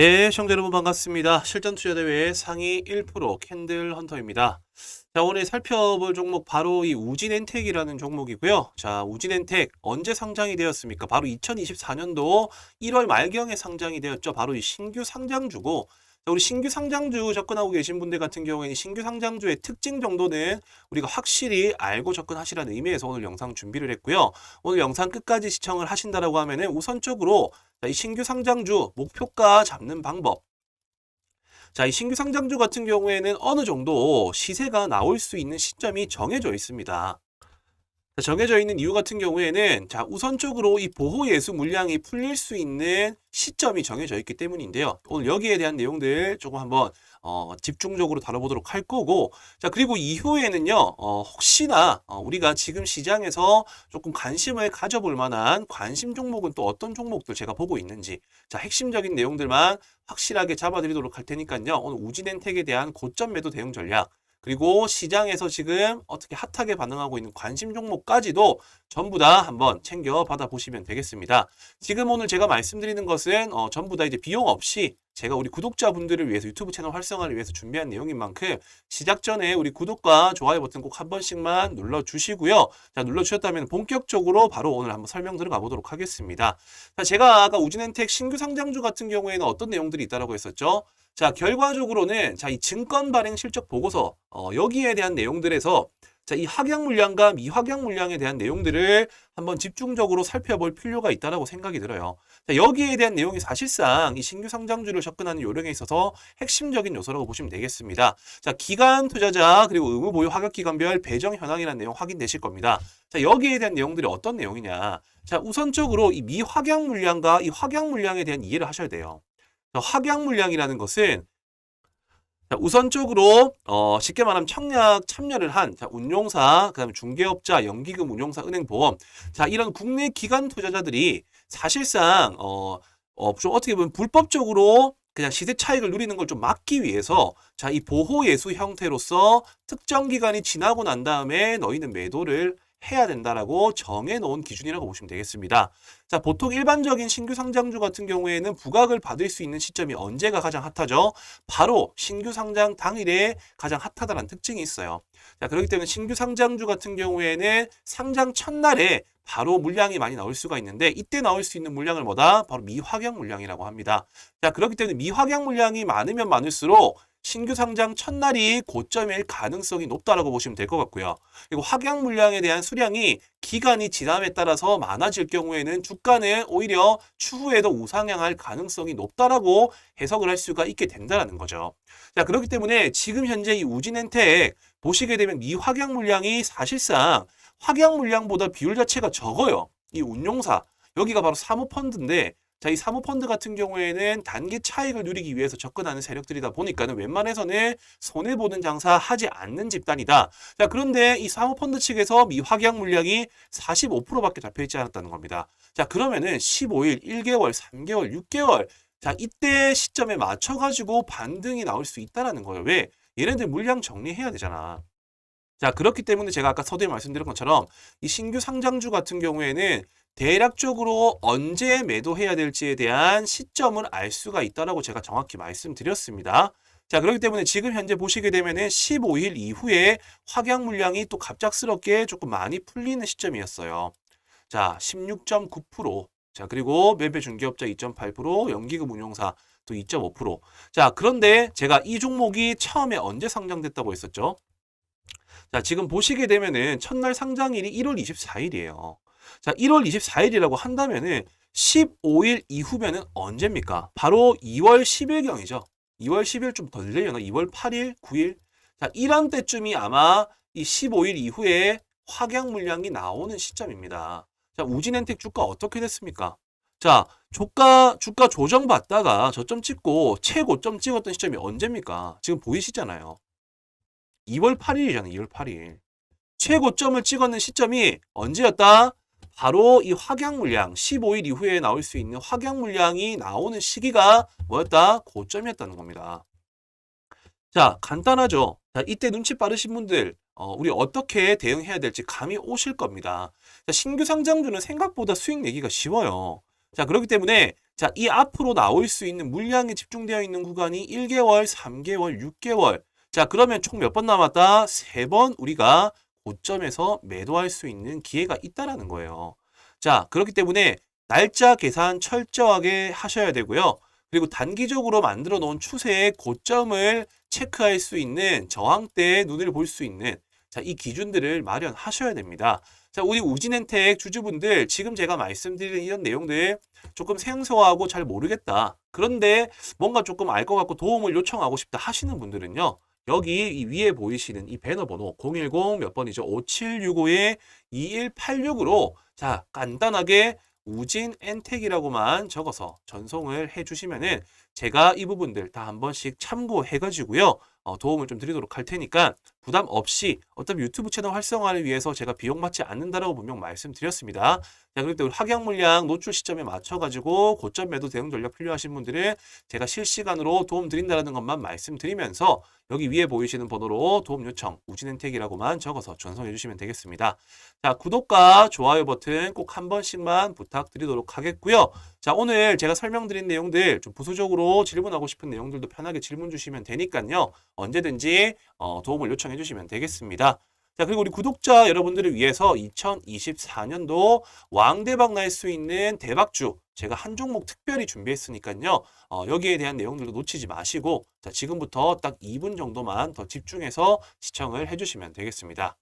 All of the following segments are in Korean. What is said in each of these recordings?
네, 시청자 여러분 반갑습니다. 실전 투자 대회 상위 1% 캔들 헌터입니다. 자, 오늘 살펴볼 종목 바로 이 우진 엔텍이라는 종목이고요. 자, 우진 엔텍 언제 상장이 되었습니까? 바로 2024년도 1월 말경에 상장이 되었죠. 바로 이 신규 상장주고 자, 우리 신규 상장주 접근하고 계신 분들 같은 경우에는 신규 상장주의 특징 정도는 우리가 확실히 알고 접근하시라는 의미에서 오늘 영상 준비를 했고요. 오늘 영상 끝까지 시청을 하신다라고 하면은 우선적으로 자, 이 신규 상장주 목표가 잡는 방법. 자, 이 신규 상장주 같은 경우에는 어느 정도 시세가 나올 수 있는 시점이 정해져 있습니다. 자, 정해져 있는 이유 같은 경우에는 자, 우선적으로 이 보호 예수 물량이 풀릴 수 있는 시점이 정해져 있기 때문인데요. 오늘 여기에 대한 내용들 조금 한번 어, 집중적으로 다뤄보도록 할 거고, 자, 그리고 이후에는요, 어, 혹시나 어, 우리가 지금 시장에서 조금 관심을 가져볼 만한 관심 종목은 또 어떤 종목들 제가 보고 있는지, 자, 핵심적인 내용들만 확실하게 잡아드리도록 할 테니까요. 오늘 우진엔텍에 대한 고점 매도 대응 전략, 그리고 시장에서 지금 어떻게 핫하게 반응하고 있는 관심 종목까지도 전부 다 한번 챙겨 받아 보시면 되겠습니다. 지금 오늘 제가 말씀드리는 것은 어, 전부 다 이제 비용 없이 제가 우리 구독자분들을 위해서 유튜브 채널 활성화를 위해서 준비한 내용인 만큼 시작 전에 우리 구독과 좋아요 버튼 꼭 한 번씩만 눌러 주시고요. 자, 눌러 주셨다면 본격적으로 바로 오늘 한번 설명 들어가 보도록 하겠습니다. 자, 제가 아까 우진엔텍 신규 상장주 같은 경우에는 어떤 내용들이 있다라고 했었죠? 자, 결과적으로는 자, 이 증권 발행 실적 보고서 어, 여기에 대한 내용들에서 자, 이 확약 물량과 미확약 물량에 대한 내용들을 한번 집중적으로 살펴볼 필요가 있다라고 생각이 들어요. 자, 여기에 대한 내용이 사실상 이 신규 상장주를 접근하는 요령에 있어서 핵심적인 요소라고 보시면 되겠습니다. 자, 기간 투자자 그리고 의무 보유 확약 기간별 배정 현황이라는 내용 확인되실 겁니다. 자, 여기에 대한 내용들이 어떤 내용이냐? 자, 우선적으로 이 미확약 물량과 이 확약 물량에 대한 이해를 하셔야 돼요. 자, 확약 물량이라는 것은 자, 우선적으로 어, 쉽게 말하면 청약 참여를 한 자, 운용사, 그다음에 중개업자, 연기금 운용사, 은행보험, 자 이런 국내 기관 투자자들이 사실상 어, 어, 좀 어떻게 보면 불법적으로 그냥 시세 차익을 누리는 걸 좀 막기 위해서 자, 이 보호 예수 형태로서 특정 기간이 지나고 난 다음에 너희는 매도를 해야 된다라고 정해놓은 기준이라고 보시면 되겠습니다. 자, 보통 일반적인 신규 상장주 같은 경우에는 부각을 받을 수 있는 시점이 언제가 가장 핫하죠? 바로 신규 상장 당일에 가장 핫하다는 특징이 있어요. 자, 그렇기 때문에 신규 상장주 같은 경우에는 상장 첫날에 바로 물량이 많이 나올 수가 있는데 이때 나올 수 있는 물량을 뭐다? 바로 미확약 물량이라고 합니다. 자, 그렇기 때문에 미확약 물량이 많으면 많을수록 신규 상장 첫날이 고점일 가능성이 높다라고 보시면 될 것 같고요. 그리고 확약 물량에 대한 수량이 기간이 지남에 따라서 많아질 경우에는 주가는 오히려 추후에도 우상향할 가능성이 높다라고 해석을 할 수가 있게 된다는 거죠. 자, 그렇기 때문에 지금 현재 이 우진엔텍 보시게 되면 미확약 물량이 사실상 확약 물량보다 비율 자체가 적어요. 이 운용사 여기가 바로 사모펀드인데 자, 이 사모펀드 같은 경우에는 단기 차익을 누리기 위해서 접근하는 세력들이다 보니까는 웬만해서는 손해보는 장사 하지 않는 집단이다. 자, 그런데 이 사모펀드 측에서 미확약 물량이 45%밖에 잡혀있지 않았다는 겁니다. 자, 그러면은 15일, 1개월, 3개월, 6개월, 자, 이때 시점에 맞춰가지고 반등이 나올 수 있다라는 거예요. 왜? 얘네들 물량 정리해야 되잖아. 자, 그렇기 때문에 제가 아까 서두에 말씀드린 것처럼 이 신규 상장주 같은 경우에는 대략적으로 언제 매도해야 될지에 대한 시점을 알 수가 있다라고 제가 정확히 말씀드렸습니다. 자, 그렇기 때문에 지금 현재 보시게 되면은 15일 이후에 확약 물량이 또 갑작스럽게 조금 많이 풀리는 시점이었어요. 자, 16.9%. 자, 그리고 매매 중개업자 2.8%, 연기금 운용사 또 2.5%. 자, 그런데 제가 이 종목이 처음에 언제 상장됐다고 했었죠? 자, 지금 보시게 되면은 첫날 상장일이 1월 24일이에요. 자, 1월 24일이라고 한다면은 15일 이후면은 언제입니까? 바로 2월 10일경이죠. 2월 10일 좀더 되려나? 2월 8일, 9일? 자, 이런 때쯤이 아마 이 15일 이후에 확약 물량이 나오는 시점입니다. 자, 우진엔텍 주가 어떻게 됐습니까? 자, 주가, 주가 조정받다가 저점 찍고 최고점 찍었던 시점이 언제입니까? 지금 보이시잖아요. 2월 8일이잖아요. 2월 8일. 최고점을 찍었는 시점이 언제였다? 바로 이 확약 물량, 15일 이후에 나올 수 있는 확약 물량이 나오는 시기가 뭐였다? 고점이었다는 겁니다. 자, 간단하죠? 자, 이때 눈치 빠르신 분들, 어, 우리 어떻게 대응해야 될지 감이 오실 겁니다. 자, 신규 상장주는 생각보다 수익 내기가 쉬워요. 자, 그렇기 때문에 자, 이 앞으로 나올 수 있는 물량이 집중되어 있는 구간이 1개월, 3개월, 6개월. 자, 그러면 총 몇 번 남았다? 세 번 우리가 고점에서 매도할 수 있는 기회가 있다라는 거예요. 자, 그렇기 때문에 날짜 계산 철저하게 하셔야 되고요. 그리고 단기적으로 만들어 놓은 추세의 고점을 체크할 수 있는 저항대에 눈을 볼 수 있는 자, 이 기준들을 마련하셔야 됩니다. 자, 우리 우진엔텍 주주분들 지금 제가 말씀드리는 이런 내용들 조금 생소하고 잘 모르겠다. 그런데 뭔가 조금 알 것 같고 도움을 요청하고 싶다 하시는 분들은요. 여기 이 위에 보이시는 이 배너 번호 010 몇 번이죠? 5765에 2186으로 자, 간단하게 우진 엔텍이라고만 적어서 전송을 해 주시면은 제가 이 부분들 다 한 번씩 참고해 가지고요. 어, 도움을 좀 드리도록 할 테니까 부담 없이 어차피 유튜브 채널 활성화를 위해서 제가 비용 받지 않는다라고 분명 말씀드렸습니다. 자, 때 우리 확약 물량 노출 시점에 맞춰가지고 고점 매도 대응 전략 필요하신 분들은 제가 실시간으로 도움 드린다는 것만 말씀드리면서 여기 위에 보이시는 번호로 도움 요청 우진엔텍이라고만 적어서 전송해 주시면 되겠습니다. 자, 구독과 좋아요 버튼 꼭 한 번씩만 부탁드리도록 하겠고요. 자, 오늘 제가 설명드린 내용들 좀 부수적으로 질문하고 싶은 내용들도 편하게 질문 주시면 되니까요. 언제든지 어, 도움을 요청해 주시면 되겠습니다. 자, 그리고 우리 구독자 여러분들을 위해서 2024년도 왕대박 날 수 있는 대박주 제가 한 종목 특별히 준비했으니까요. 어, 여기에 대한 내용들도 놓치지 마시고 자, 지금부터 딱 2분 정도만 더 집중해서 시청을 해 주시면 되겠습니다.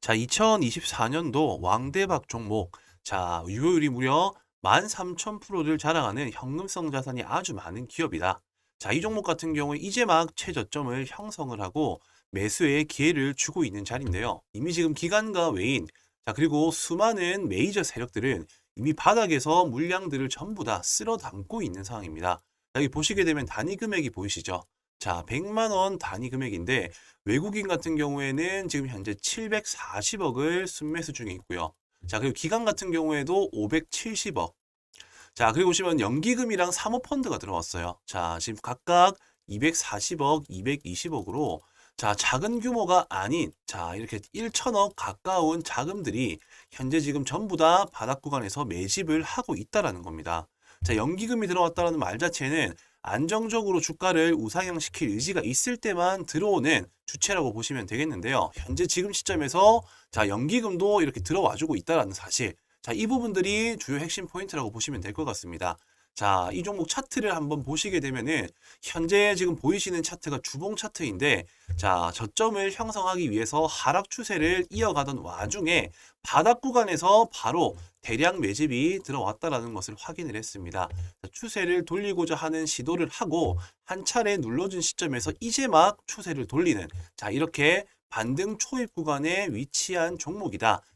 자, 2024년도 왕대박 종목. 자, 유효율이 무려 13,000%를 자랑하는 현금성 자산이 아주 많은 기업이다. 자, 이 종목 같은 경우에 이제 막 최저점을 형성을 하고 매수의 기회를 주고 있는 자리인데요. 이미 지금 기관과 외인, 자, 그리고 수많은 메이저 세력들은 이미 바닥에서 물량들을 전부 다 쓸어 담고 있는 상황입니다. 자, 여기 보시게 되면 단위 금액이 보이시죠? 자, 100만 원 단위 금액인데 외국인 같은 경우에는 지금 현재 740억을 순매수 중에 있고요. 자, 그리고 기관 같은 경우에도 570억. 자, 그리고 보시면 연기금이랑 사모펀드가 들어왔어요. 자, 지금 각각 240억, 220억으로 자, 작은 규모가 아닌 자, 이렇게 1천억 가까운 자금들이 현재 지금 전부 다 바닥 구간에서 매집을 하고 있다라는 겁니다. 자, 연기금이 들어왔다라는 말 자체는 안정적으로 주가를 우상향시킬 의지가 있을 때만 들어오는 주체라고 보시면 되겠는데요. 현재 지금 시점에서 자, 연기금도 이렇게 들어와주고 있다라는 사실. 자, 이 부분들이 주요 핵심 포인트라고 보시면 될 것 같습니다. 자, 이 종목 차트를 한번 보시게 되면은 현재 지금 보이시는 차트가 주봉 차트인데 자, 저점을 형성하기 위해서 하락 추세를 이어가던 와중에 바닥 구간에서 바로 대량 매집이 들어왔다라는 것을 확인을 했습니다. 자, 추세를 돌리고자 하는 시도를 하고 한 차례 눌러준 시점에서 이제 막 추세를 돌리는 자, 이렇게 반등 초입 구간에 위치한 종목이다.